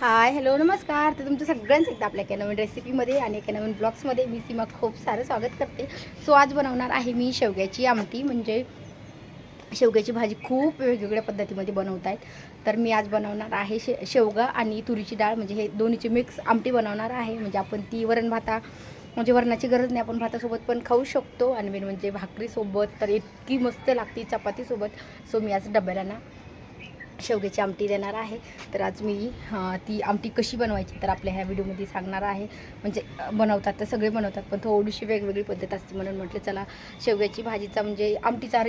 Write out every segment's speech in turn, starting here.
Hi hello नमस्कार. तर तुमचं सगळ्यांचं एकदा आपल्या एका नवीन रेसिपीमध्ये आणि एका नवीन ब्लॉग्समध्ये मी सीमा खूप सारं स्वागत करते. सो आज बनवणार आहे मी शेवग्याची आमटी. म्हणजे शेवग्याची भाजी खूप वेगवेगळ्या पद्धतीमध्ये बनवत आहेत. तर मी आज बनवणार आहे शे शेवगा आणि तुरीची डाळ. म्हणजे हे दोन्हीची मिक्स आमटी बनवणार आहे. म्हणजे आपण ती वरण भाता म्हणजे वरणाची गरज नाही. आपण भातासोबत पण खाऊ शकतो. आणि मेन म्हणजे भाकरीसोबत तर इतकी मस्त लागते चपातीसोबत. सो मी आज डब्याला ना शेवग्याची आमटी देणार आहे. तर आज मी ती आमटी कशी बनवायची तर आपल्या ह्या व्हिडिओमध्ये सांगणार आहे. म्हणजे बनवतात तर सगळे बनवतात पण थोडीशी वेगवेगळी पद्धत असते म्हणून म्हटलं चला शेवग्याची भाजीचा म्हणजे आमटीचा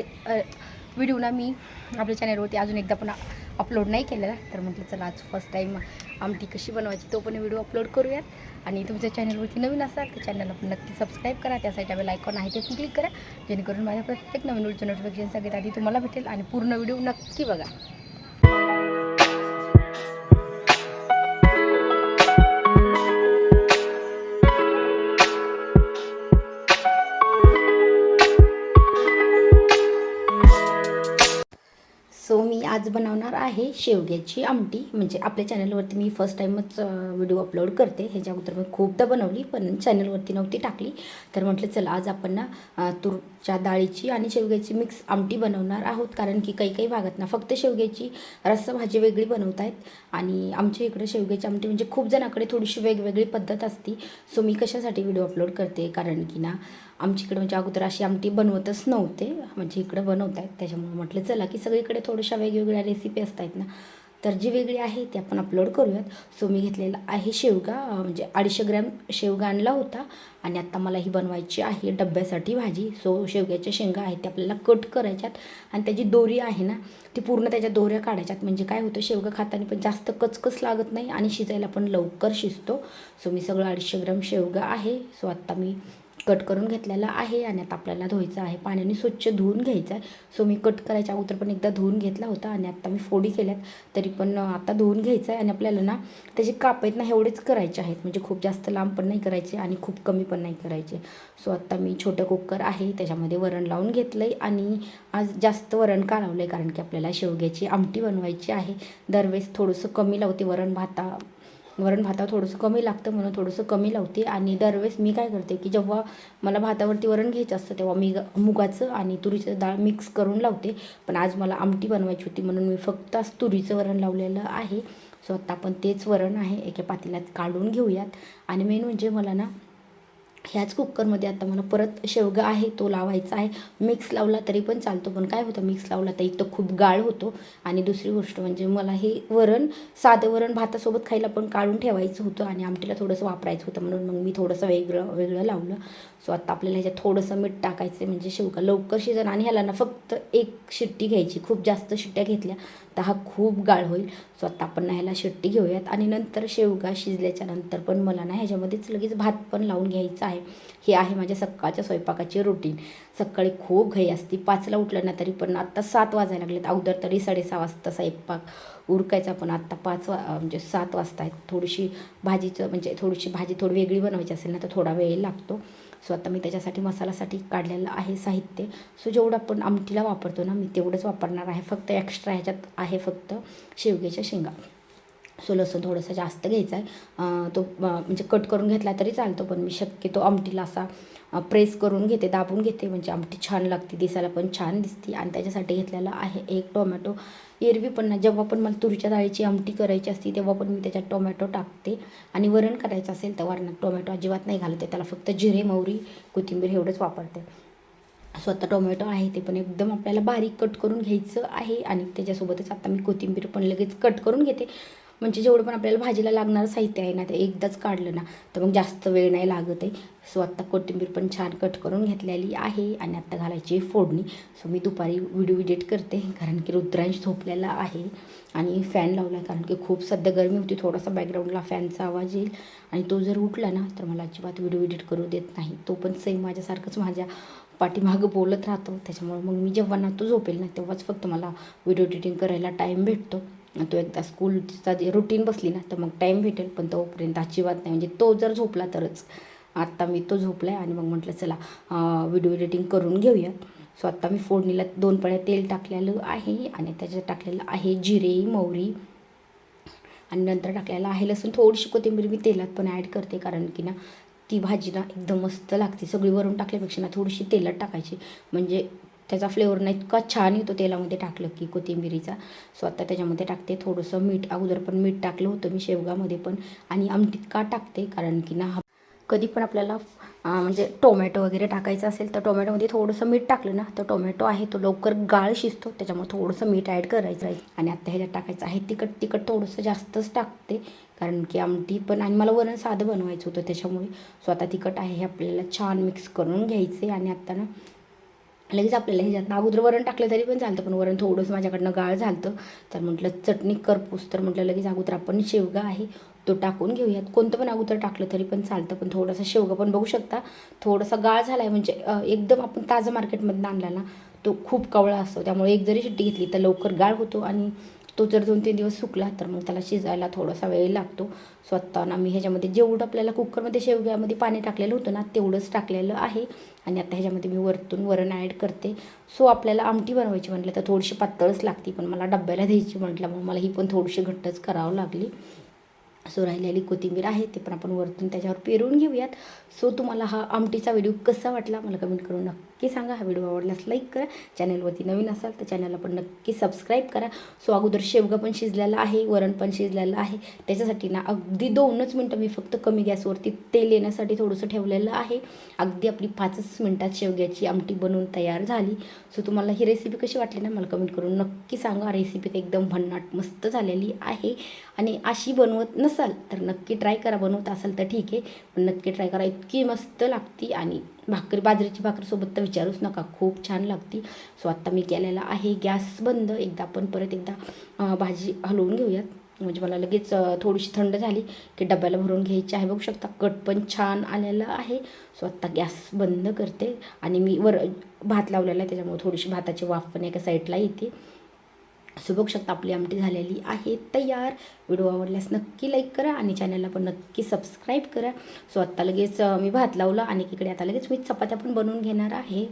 व्हिडिओ ना मी आपल्या चॅनलवरती अजून एकदा पण अपलोड नाही केलेला. तर म्हटलं चला आज फर्स्ट टाईम आमटी कशी बनवायची तो पण व्हिडिओ अपलोड करूयात. आणि तुमच्या चॅनलवरती नवीन असाल तर चॅनलला पण नक्की सबस्क्राईब करा. त्या साईडला बेल आयकॉन आहे ते पण क्लिक करा. जेणेकरून माझ्या प्रत्येक नवीन व्हिडिओचं नोटिफिकेशन सगळ्यात आधी तुम्हाला भेटेल. आणि पूर्ण व्हिडिओ नक्की बघा. बनवणार आहे शेवग्याची आमटी. म्हणजे आपल्या चॅनलवरती मी फर्स्ट टाईमच व्हिडिओ अपलोड करते. ह्याच्या अगोदर मी खूपदा बनवली पण चॅनलवरती नव्हती टाकली. तर म्हटलं चल आज आपण ना तूरच्या डाळीची आणि शेवग्याची मिक्स आमटी बनवणार आहोत. कारण की काही काही भागात ना फक्त शेवग्याची रस्सा भाजी वेगळी बनवत आहेत आणि आमच्या इकडे शेवग्याची आमटी म्हणजे खूप जणाकडे थोडीशी वेगवेगळी पद्धत असती. सो मी कशासाठी व्हिडिओ अपलोड करते? कारण की ना आमच्याकडे म्हणजे अगोदर अशी आमटी बनवतच नव्हते. म्हणजे इकडं बनवत आहेत त्याच्यामुळे म्हटलं चला की सगळीकडे थोड्याशा वेगवेगळ्या रेसिपी असतात ना तर जी वेगळी आहे ती आपण अपलोड करूयात. सो मी घेतलेला आहे शेवगा म्हणजे अडीचशे ग्रॅम शेवगा आणला होता आणि आत्ता मला ही बनवायची आहे डब्यासाठी भाजी. सो शेवग्याच्या शेंगा आहेत त्या आपल्याला कट करायच्यात आणि त्याची दोरी आहे ना ती पूर्ण त्याच्या दोऱ्या काढायच्यात. म्हणजे काय होतं शेवगा खाताना पण जास्त कचकच लागत नाही आणि शिजायला पण लवकर शिजतो. सो मी सगळं अडीचशे ग्रॅम शेवगा आहे. सो आत्ता मी कट करून घेतलेला आहे आणि आता आपल्याला धुवायचं आहे. पाण्याने स्वच्छ धुवून घ्यायचं आहे. सो मी कट करायच्या अगोदर पण एकदा धुवून घेतला होता आणि आत्ता मी फोडी केल्यात. तरी पण आता धुवून घ्यायचं आहे आणि आपल्याला ना त्याचे काप आहेत ना एवढेच करायचे आहेत. म्हणजे खूप जास्त लांब पण नाही करायचे आणि खूप कमी पण नाही करायचे. सो आत्ता मी छोटं कुकर आहे. त्याच्यामध्ये वरण लावून घेतलं आहे आणि आज जास्त वरण का लावलं आहे कारण की आपल्याला शेवग्याची आमटी बनवायची आहे. दरवेळेस थोडंसं कमी लावते वरण भाता. वरण भातावर थोडंसं कमी लागतं म्हणून थोडंसं कमी लावते. आणि दरवेळेस मी काय करते की जेव्हा मला भातावरती वरण घ्यायचं असतं तेव्हा मी ग- मुगाचं आणि तुरीचं डाळ मिक्स करून लावते. पण आज मला आमटी बनवायची होती म्हणून मी फक्त आज तुरीचं वरण लावलेलं आहे. सो आत्ता आपण तेच वरण आहे एका पातेल्यात काढून घेऊयात. आणि मेन म्हणजे मला ना ह्याच कुकरमध्ये आता मला परत शेवगा आहे तो लावायचा आहे. मिक्स लावला तरी पण चालतो पण काय होतं मिक्स लावला तर एक तर खूप गाळ होतो. आणि दुसरी गोष्ट म्हणजे मला हे वरण साधं वरण भातासोबत खायला पण काढून ठेवायचं होतं आणि आमटीला थोडंसं वापरायचं होतं. म्हणून मग मी थोडंसं वेगळं वेगळं लावलं. सो आता आपल्याला ह्याच्यात थोडंसं मीठ टाकायचं म्हणजे शेवगा. लवकर शिजन आणि ह्याला ना फक्त एक शिट्टी घ्यायची खूप जास्त शिट्ट्या घेतल्या. तर हा खूप गाळ होईल. सो आता आपण ना ह्याला शेट्टी घेऊयात. आणि नंतर शेवगा शिजल्याच्या नंतर पण मला ना ह्याच्यामध्येच लगेच भात पण लावून घ्यायचा आहे. हे आहे माझ्या सकाळच्या स्वयंपाकाची रुटीन सकाळी खूप घाई असते. पाचला उठलं ना तरी पण आत्ता सात वाजायला लागलेत. अगोदर तरी साडेसहा वाजता स्वयंपाक. उरकायचा पण आत्ता पाच वा म्हणजे सात वाजता आहेत. थोडीशी भाजीचं म्हणजे थोडीशी भाजी थोडी वेगळी बनवायची असेल ना तर थोडा वेळ लागतो. सो आता मी त्याच्यासाठी मसाल्यासाठी काढलेलं आहे साहित्य. सो जेवढं आपण आमटीला वापरतो ना मी तेवढंच वापरणार आहे. फक्त एक्स्ट्रा ह्याच्यात आहे फक्त शेवग्याच्या शेंगा. सो लसूण थोडंसं जास्त घ्यायचा आहे. तो म्हणजे कट करून घेतला तरी चालतो पण मी शक्यतो आमटीला असा प्रेस करून घेते दाबून घेते. म्हणजे आमटी छान लागते दिसायला पण छान दिसते. आणि त्याच्यासाठी घेतलेला आहे एक टोमॅटो. एरवी पण ना जेव्हा पण मला तुरीच्या डाळीची आमटी करायची असते तेव्हा पण मी त्याच्यात टोमॅटो टाकते. आणि वरण करायचं असेल तर वरणात टोमॅटो अजिबात नाही घालते. त्याला फक्त जिरे मोहरी कोथिंबीर एवढंच वापरते. स्वतः टोमॅटो आहे ते पण एकदम आपल्याला बारीक कट करून घ्यायचं आहे. आणि त्याच्यासोबतच आता मी कोथिंबीर पण लगेच कट करून घेते. म्हणजे जेवढं पण आपल्याला भाजीला लागणारं साहित्य आहे ना ते एकदाच काढलं ना तर मग जास्त वेळ नाही लागत आहे. सो आत्ता कोथिंबीर पण छान कट करून घेतलेली आहे आणि आत्ता घालायची आहे फोडणी. सो मी दुपारी व्हिडिओ एडिट करते कारण की रुद्रांश झोपलेला आहे आणि फॅन लावला आहे कारण की खूप सध्या गरमी होती थोडासा बॅकग्राऊंडला फॅनचा आवाज येईल. आणि तो जर उठला ना तर मला अजिबात व्हिडिओ एडिट करू देत नाही. तो पण सेम माझ्यासारखंच माझ्या पाठीमागं बोलत राहतो. त्याच्यामुळे मग मी जेव्हा ना तो झोपेल ना तेव्हाच फक्त मला व्हिडिओ एडिटिंग करायला टाईम भेटतो. तो एकदा स्कूलचा रुटीन बसली ना तर मग टाईम भेटेल पण तोपर्यंत अजिबात नाही. म्हणजे तो जर झोपला तरच. आत्ता मी तो झोपला आहे आणि मग म्हटलं चला व्हिडिओ एडिटिंग करून घेऊया. सो आत्ता मी फोडणीला दोन पळ्या तेल टाकलेलं आहे आणि त्याच्यात टाकलेलं आहे जिरे मोहरी आणि नंतर टाकलेलं आहे लसूण. थोडीशी कोथिंबीर मी तेलात पण ॲड करते कारण की ना ती भाजी ना एकदम मस्त लागते. सगळी वरून टाकल्यापेक्षा ना थोडीशी तेलात टाकायची. म्हणजे त्याचा फ्लेवर ना इतका छान येतो तेलामध्ये टाकलं की कोथिंबिरीचा. सो आता त्याच्यामध्ये टाकते थोडंसं मीठ. अगोदर पण मीठ टाकलं होतं मी शेवगामध्ये पण आणि आमटीत का टाकते? कारण की ना कधी पण आपल्याला म्हणजे टोमॅटो वगैरे टाकायचं असेल तर टोमॅटोमध्ये थोडंसं मीठ टाकलं ना तर टोमॅटो आहे तो लवकर गाळ शिजतो. त्याच्यामुळे थोडंसं मीठ ॲड करायचं आहे. आणि आता ह्याच्यात टाकायचं आहे तिखट. तिखट थोडंसं जास्तच टाकते. कारण की आमटी पण आणि मला वरण साधं बनवायचं होतं त्याच्यामुळे. सो आता तिखट आहे हे आपल्याला छान मिक्स करून घ्यायचे आणि आता ना लगेच आपल्याला ह्याच्यातनं अगोदर वरण टाकलं तरी पण चालतं पण वरण थोडंसं माझ्याकडनं गाळ झालं तर म्हटलं चटणी करपूस तर म्हटलं लगेच अगोदर आपण शेवगा आहे तो टाकून घेऊयात. कोणतं पण अगोदर टाकलं तरी पण चालतं पण थोडासा शेवगा पण बघू शकता. थोडासा गाळ झाला आहे म्हणजे एकदम आपण ताजं मार्केटमधून आणला ना तो खूप कवळा असतो. त्यामुळे एक जरी शिट्टी घेतली तर लवकर गाळ होतो आणि तो जर दोन तीन दिवस सुकला तर मग त्याला शिजायला थोडासा वेळ लागतो. स्वतःना मी ह्याच्यामध्ये जेवढं आपल्याला कुकरमध्ये शेवग्यामध्ये पाणी टाकलेलं होतं ना तेवढंच टाकलेलं आहे. आणि आता ह्याच्यामध्ये मी वरतून वरण ॲड करते. सो आपल्याला आमटी बनवायची म्हटलं तर थोडीशी पातळच लागते पण मला डब्याला द्यायची म्हटलं मग मला ही पण थोडीशी घट्टच करावं लागली. सो राहिलेली कोथिंबीर आहे ते पण आपण वरतून त्याच्यावर पेरून घेऊयात. सो तुम्हाला हा आमटीचा व्हिडिओ कसा वाटला मला कमेंट करून नक्की सांगा. हा व्हिडिओ आवडल्यास लाईक करा. चॅनलवरती नवीन असाल तर चॅनलला पण नक्की सबस्क्राईब करा. सो अगोदर शेवगा पण शिजलेला आहे वरण पण शिजलेलं आहे. त्याच्यासाठी ना अगदी दोनच मिनटं मी फक्त कमी गॅसवरती तेल येण्यासाठी थोडंसं ठेवलेलं आहे. अगदी आपली पाचच मिनटात शेवग्याची आमटी बनवून तयार झाली. सो तुम्हाला ही रेसिपी कशी वाटली ना मला कमेंट करून नक्की सांगा. रेसिपी तर एकदम भन्नाट मस्त झालेली आहे. आणि अशी बनवत नसाल तर नक्की ट्राय करा. बनवत असाल तर ठीक आहे. पण नक्की ट्राय करा. इतकी मस्त लागती आणि भाकरी बाजरीची भाकरीसोबत तर विचारूच नका. खूप छान लागती. सो आत्ता मी केलेला आहे गॅस बंद. एकदा आपण परत एकदा भाजी हलवून घेऊयात. म्हणजे मला लगेच थोडीशी थंड झाली की डब्याला भरून घ्यायची आहे. बघू शकता कट पण छान आलेला आहे. सो आत्ता गॅस बंद करते. आणि मी वर भात लावलेला आहे. त्याच्यामुळे थोडीशी भाताची वाफ पण एका साईडला येते. सो आपली आमटी झालेली आहे. तयार. व्हिडिओ आवडल्यास नक्की लाईक करा आणि चॅनलला पण नक्की सबस्क्राईब करा. सो आत्ता लगेच मी भात लावला आणि इकडे आता लगेच मी चपात्या पण बनवून घेणार आहे.